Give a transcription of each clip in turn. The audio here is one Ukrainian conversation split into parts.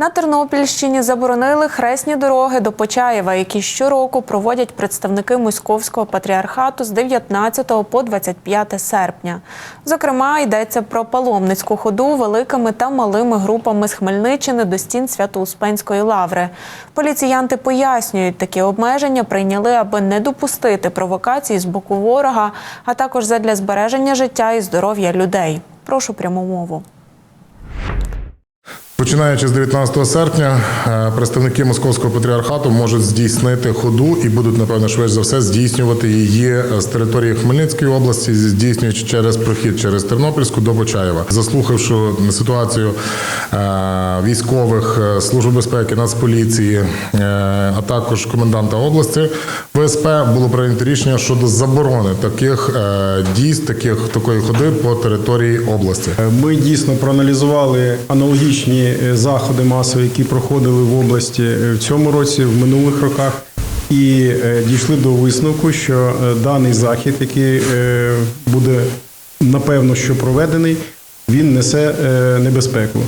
На Тернопільщині заборонили хресні дороги до Почаєва, які щороку проводять представники Московського патріархату з 19 по 25 серпня. Зокрема, йдеться про паломницьку ходу великими та малими групами з Хмельниччини до стін Свято-Успенської лаври. Поліціянти пояснюють, такі обмеження прийняли, аби не допустити провокацій з боку ворога, а також задля збереження життя і здоров'я людей. Прошу пряму мову. Починаючи з 19 серпня, е, представники Московського патріархату можуть здійснити ходу і будуть, напевно, швидше за все здійснювати її з території Хмельницької області, здійснюючи через прохід через Тернопільську до Почаєва. Заслухавши ситуацію е, військових е, Служби безпеки, Нацполіції, е, а також коменданта області ВСП, було прийнято рішення щодо заборони таких е, дій, таких такої ходи по території області. Ми дійсно проаналізували аналогічні е, заходи масові, які проходили в області е, в цьому році, в минулих роках, і е, дійшли до висновку, що даний захід, який буде напевно що проведений, він несе небезпеку.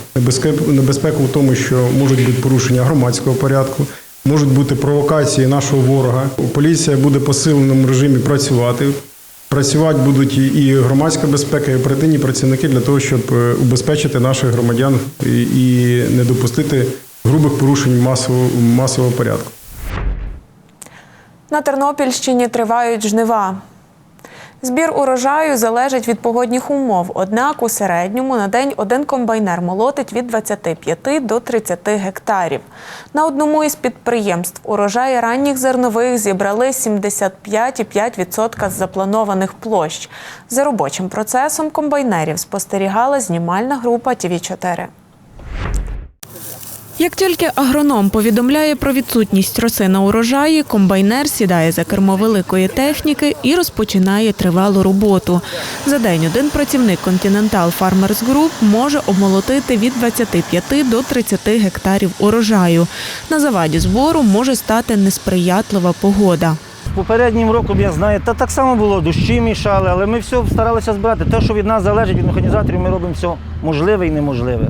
Небезпеку в тому, що можуть бути порушення громадського порядку. Можуть бути провокації нашого ворога. Поліція буде посиленому режимі працювати. Працювати будуть і- громадська безпека, і оперативні працівники для того, щоб е, убезпечити наших громадян і не допустити грубих порушень масового, масового порядку. На Тернопільщині тривають жнива. Збір урожаю залежить від погодних умов. Однак у середньому на день один комбайнер молотить від 25 до 30 гектарів. На одному із підприємств урожаї ранніх зернових зібрали 75,5% з запланованих площ. За робочим процесом комбайнерів спостерігала знімальна група ТВ 4 як тільки агроном повідомляє про відсутність роси на урожаї, комбайнер сідає за кермо великої техніки і розпочинає тривалу роботу. За день один працівник Continental Farmers Group може обмолотити від 25 до 30 гектарів урожаю. На заваді збору може стати несприятлива погода. Попереднім роком, я знаю, та так само було, дощі мішали, але ми все старалися збирати. Те, що від нас залежить, від механізаторів, ми робимо все можливе і неможливе.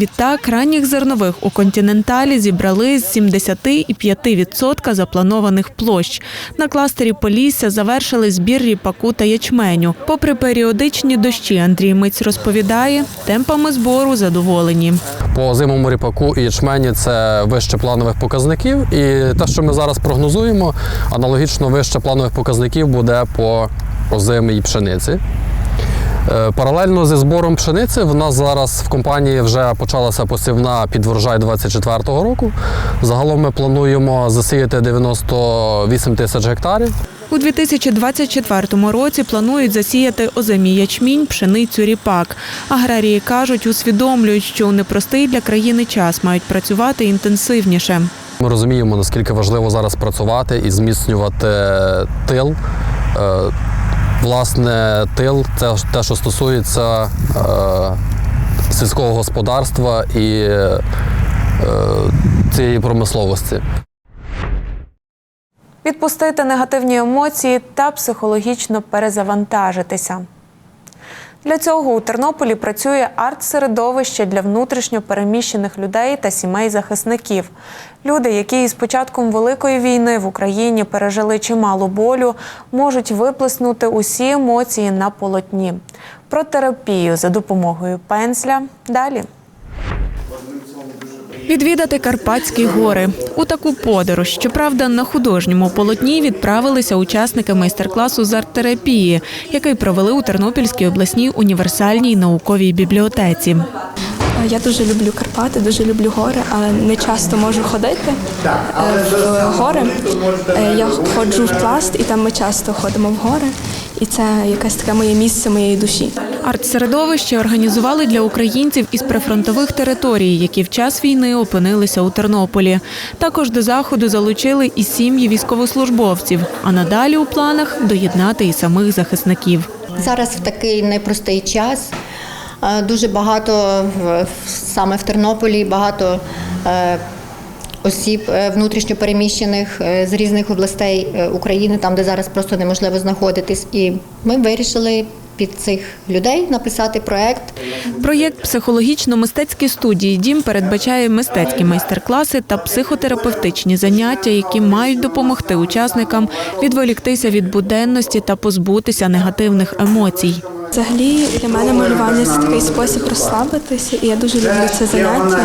Відтак, ранніх зернових у континенталі зібрали з 75% запланованих площ. На кластері Полісся завершили збір ріпаку та ячменю. Попри періодичні дощі, Андрій Миць розповідає, темпами збору задоволені. По зимовому ріпаку і ячмені це вище планових показників. І те, що ми зараз прогнозуємо, аналогічно вище планових показників буде по озимій пшениці. Е, Паралельно зі збором пшениці в нас зараз в компанії вже почалася посівна під врожай 24-го року. Загалом ми плануємо засіяти 98 тисяч гектарів. У 2024 році планують засіяти озимі ячмінь, пшеницю, ріпак. Аграрії кажуть, усвідомлюють, що у непростий для країни час мають працювати інтенсивніше. Ми розуміємо, наскільки важливо зараз працювати і зміцнювати тил. Власне, тил це те, що стосується е, сільського господарства і е, цієї промисловості. Відпустити негативні емоції та психологічно перезавантажитися. Для цього у Тернополі працює арт-середовище для внутрішньо переміщених людей та сімей захисників. Люди, які із початком великої війни в Україні пережили чимало болю, можуть виплеснути усі емоції на полотні. Про терапію за допомогою пенсля далі. Відвідати Карпатські гори у таку подорож. Щоправда, на художньому полотні відправилися учасники майстер-класу з арт-терапії, який провели у Тернопільській обласній універсальній науковій бібліотеці. Я дуже люблю Карпати, дуже люблю гори, але не часто можу ходити е, в гори. Е, Я ходжу в пласт, і там ми часто ходимо в гори. І це якесь таке моє місце моєї душі. Арт-середовище організували для українців із прифронтових територій, які в час війни опинилися у Тернополі. Також до заходу залучили і сім'ї військовослужбовців. А надалі у планах доєднати і самих захисників. Зараз в такий непростий час. е, Дуже багато саме в Тернополі багато е, осіб е, внутрішньо переміщених е, з різних областей України, там де зараз просто неможливо знаходитись. І ми вирішили під цих людей написати проект. Проєкт психологічно-мистецькі студії Дім передбачає мистецькі майстер-класи та психотерапевтичні заняття, які мають допомогти учасникам відволіктися від буденності та позбутися негативних емоцій. Взагалі для мене малювання це такий спосіб розслабитися, і я дуже люблю це заняття.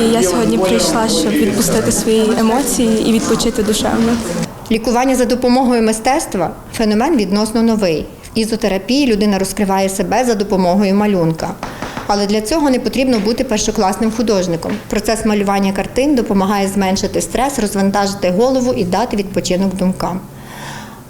І я сьогодні прийшла, щоб відпустити свої емоції і відпочити душевно. Лікування за допомогою мистецтва феномен відносно новий. Ізотерапії людина розкриває себе за допомогою малюнка. Але для цього не потрібно бути першокласним художником. Процес малювання картин допомагає зменшити стрес, розвантажити голову і дати відпочинок думкам.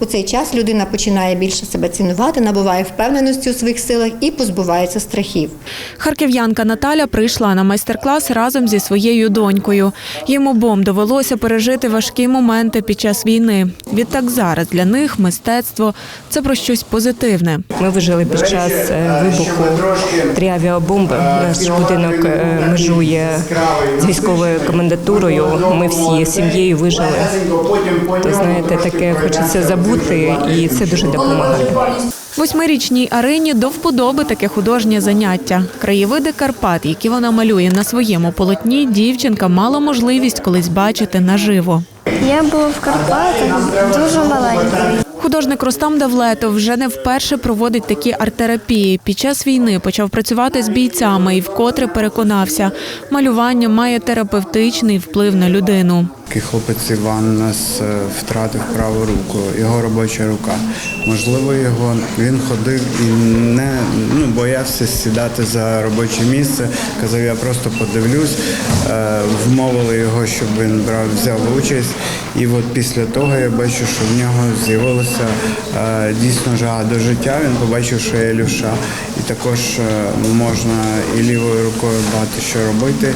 У цей час людина починає більше себе цінувати, набуває впевненості у своїх силах і позбувається страхів. Харків'янка Наталя прийшла на майстер-клас разом зі своєю донькою. Їм обом довелося пережити важкі моменти під час війни. Відтак зараз для них мистецтво це про щось позитивне. Ми вижили під час е, вибуху три авіабомби. Наш будинок е, межує з військовою комендатурою. Ми всі сім'єю вижили. То знаєте, таке хочеться забути, і це дуже допомагає. Восьмирічній Арині до вподоби таке художнє заняття. Краєвиди Карпат, які вона малює на своєму полотні, дівчинка мала можливість колись бачити наживо. Я була в Карпатах дуже маленькою. Художник Рустам Давлетов вже не вперше проводить такі арт-терапії. Під час війни почав працювати з бійцями і вкотре переконався, малювання має терапевтичний вплив на людину. Такий хлопець Іван нас е, втратив праву руку, його робоча рука. Можливо, його він ходив і не ну, боявся сідати за робоче місце. Казав, я просто подивлюсь. Е, Вмовили його, щоб він брав, взяв участь. І от після того я бачу, що в нього з'явилася е, дійсно жага до життя. Він побачив, що я лівша. І також можна і лівою рукою багато що робити.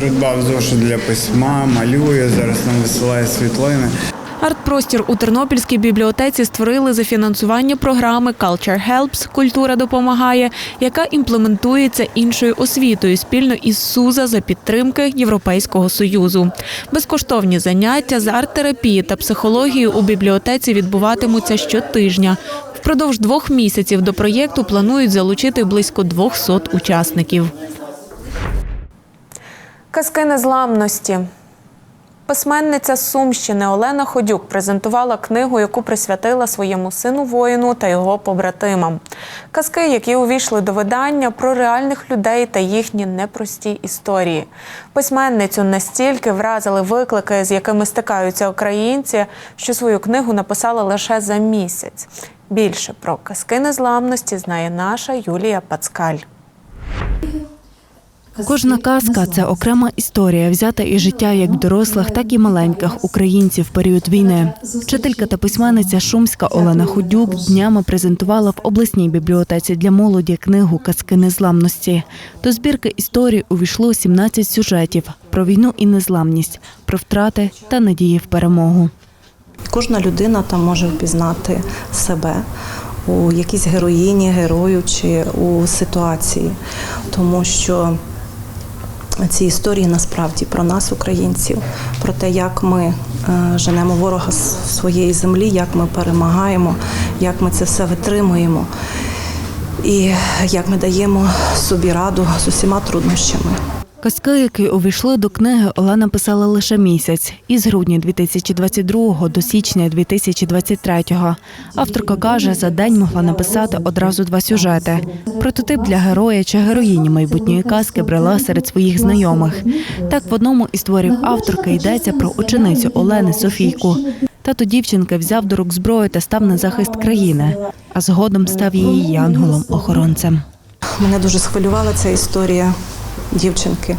Придбав зошит для письма, малює, зараз нам висилає світлини. Арт-простір у Тернопільській бібліотеці створили за фінансування програми Culture Helps Культура допомагає, яка імплементується іншою освітою спільно із СУЗа за підтримки Європейського союзу. Безкоштовні заняття з арт-терапії та психології у бібліотеці відбуватимуться щотижня. Впродовж двох місяців до проєкту планують залучити близько 200 учасників. Казки незламності. Письменниця з Сумщини Олена Ходюк презентувала книгу, яку присвятила своєму сину воїну та його побратимам. Казки, які увійшли до видання про реальних людей та їхні непрості історії. Письменницю настільки вразили виклики, з якими стикаються українці, що свою книгу написала лише за місяць. Більше про казки незламності знає наша Юлія Пацкаль. Кожна казка це окрема історія, взята із життя як дорослих, так і маленьких українців в період війни. Вчителька та письменниця Шумська Олена Ходюк днями презентувала в обласній бібліотеці для молоді книгу Казки незламності. До збірки історій увійшло 17 сюжетів про війну і незламність, про втрати та надії в перемогу. Кожна людина там може впізнати себе у якійсь героїні, герою чи у ситуації, тому що ці історії насправді про нас, українців, про те, як ми е, женемо ворога з своєї землі, як ми перемагаємо, як ми це все витримуємо, і як ми даємо собі раду з усіма труднощами. Казки, які увійшли до книги, Олена писала лише місяць із грудня 2022 до січня 2023. Авторка каже, за день могла написати одразу два сюжети. Прототип для героя чи героїні майбутньої казки брала серед своїх знайомих. Так, в одному із творів авторки йдеться про ученицю Олени Софійку. Тато дівчинки взяв до рук зброю та став на захист країни, а згодом став її янголом-охоронцем. Мене дуже схвилювала ця історія дівчинки,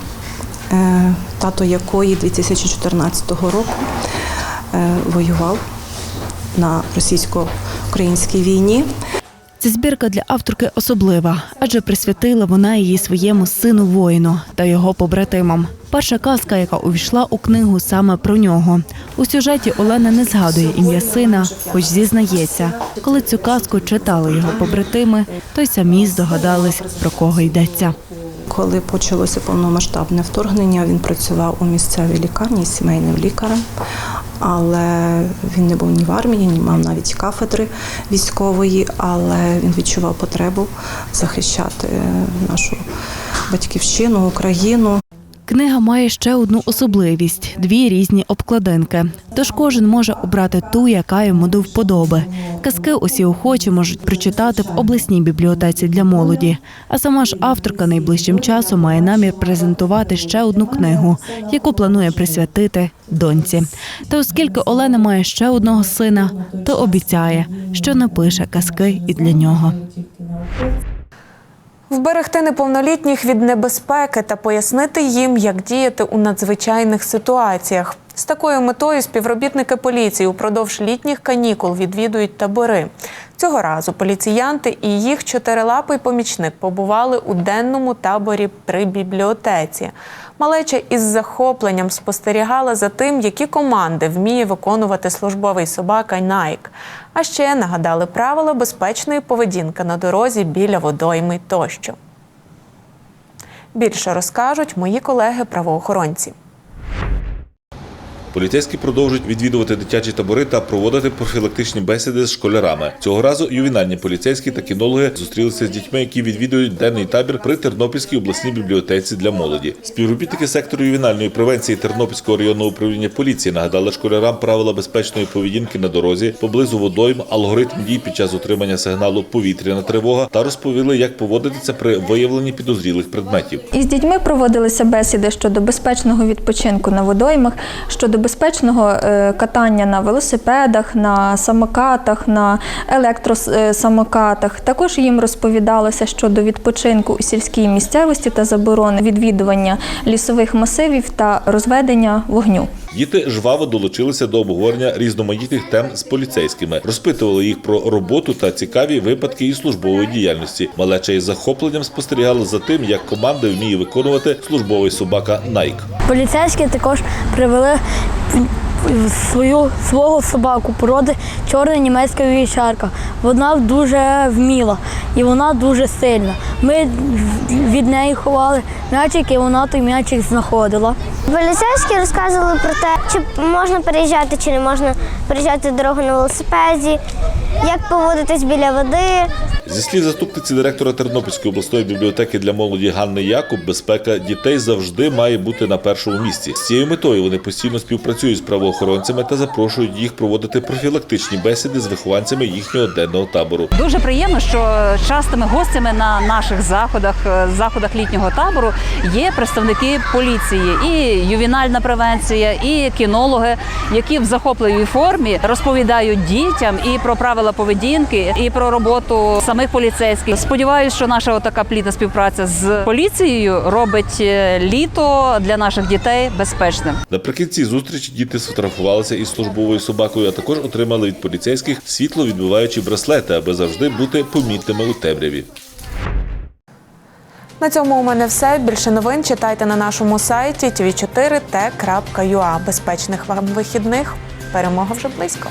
е, тато якої 2014 року е, воював на російсько-українській війні. Ця збірка для авторки особлива, адже присвятила вона її своєму сину воїну та його побратимам. Перша казка, яка увійшла у книгу саме про нього. У сюжеті Олена не згадує ім'я сина, хоч зізнається, коли цю казку читали його побратими, то й самі здогадались про кого йдеться. Коли почалося повномасштабне вторгнення, він працював у місцевій лікарні сімейним лікарем. але він не був ні в армії, ні мав навіть кафедри військової, але він відчував потребу захищати нашу батьківщину, Україну. Книга має ще одну особливість дві різні обкладинки. Тож кожен може обрати ту, яка йому до вподоби. Казки усі охочі можуть прочитати в обласній бібліотеці для молоді. А сама ж авторка найближчим часом має намір презентувати ще одну книгу, яку планує присвятити доньці. Та оскільки Олена має ще одного сина, то обіцяє, що напише казки і для нього. Вберегти неповнолітніх від небезпеки та пояснити їм, як діяти у надзвичайних ситуаціях. З такою метою співробітники поліції упродовж літніх канікул відвідують табори. Цього разу поліціянти і їх чотирилапий помічник побували у денному таборі при бібліотеці. Малеча із захопленням спостерігала за тим, які команди вміє виконувати службовий собака Найк. А ще нагадали правила безпечної поведінки на дорозі біля водойми тощо. Більше розкажуть мої колеги-правоохоронці. Поліцейські продовжують відвідувати дитячі табори та проводити профілактичні бесіди з школярами. Цього разу ювенальні поліцейські та кінологи зустрілися з дітьми, які відвідують денний табір при Тернопільській обласній бібліотеці для молоді. Співробітники сектору ювенальної превенції Тернопільського районного управління поліції нагадали школярам правила безпечної поведінки на дорозі, поблизу водойм, алгоритм дій під час отримання сигналу повітряна тривога та розповіли, як поводитися при виявленні підозрілих предметів. Із дітьми проводилися бесіди щодо безпечного відпочинку на водоймах, щодо безпечного е, катання на велосипедах, на самокатах, на електросамокатах. Також їм розповідалося щодо відпочинку у сільській місцевості та заборони відвідування лісових масивів та розведення вогню. Діти жваво долучилися до обговорення різноманітних тем з поліцейськими, розпитували їх про роботу та цікаві випадки із службової діяльності. Малеча із захопленням спостерігала за тим, як команда вміє виконувати службовий собака Найк. Поліцейські також привели свою свого собаку породи чорна німецька вівчарка. Вона дуже вміла і вона дуже сильна. Ми від неї ховали м'ячик, і вона той м'ячик знаходила. Поліцейські розказували про те, чи можна переїжджати, чи не можна переїжджати дорогу на велосипеді, як поводитись біля води. Зі слів заступниці директора Тернопільської обласної бібліотеки для молоді Ганни Якуб, безпека дітей завжди має бути на першому місці. З цією метою вони постійно співпрацюють з правоохоронцями та запрошують їх проводити профілактичні бесіди з вихованцями їхнього денного табору. Дуже приємно, що частими гостями на наших заходах, е, заходах літнього табору є представники поліції, і ювенальна превенція, і кінологи, які в захопливій формі розповідають дітям і про правила поведінки, і про роботу самих поліцейських. Сподіваюсь, що наша така плідна співпраця з поліцією робить е, літо для наших дітей безпечним. Наприкінці зустрічі діти сфотографувалися із службовою собакою, а також отримали від поліцейських світло відбиваючі браслети, аби завжди бути помітними у темряві. На цьому у мене все. Більше новин читайте на нашому сайті tv4t.ua. Безпечних вам вихідних. Перемога вже близько.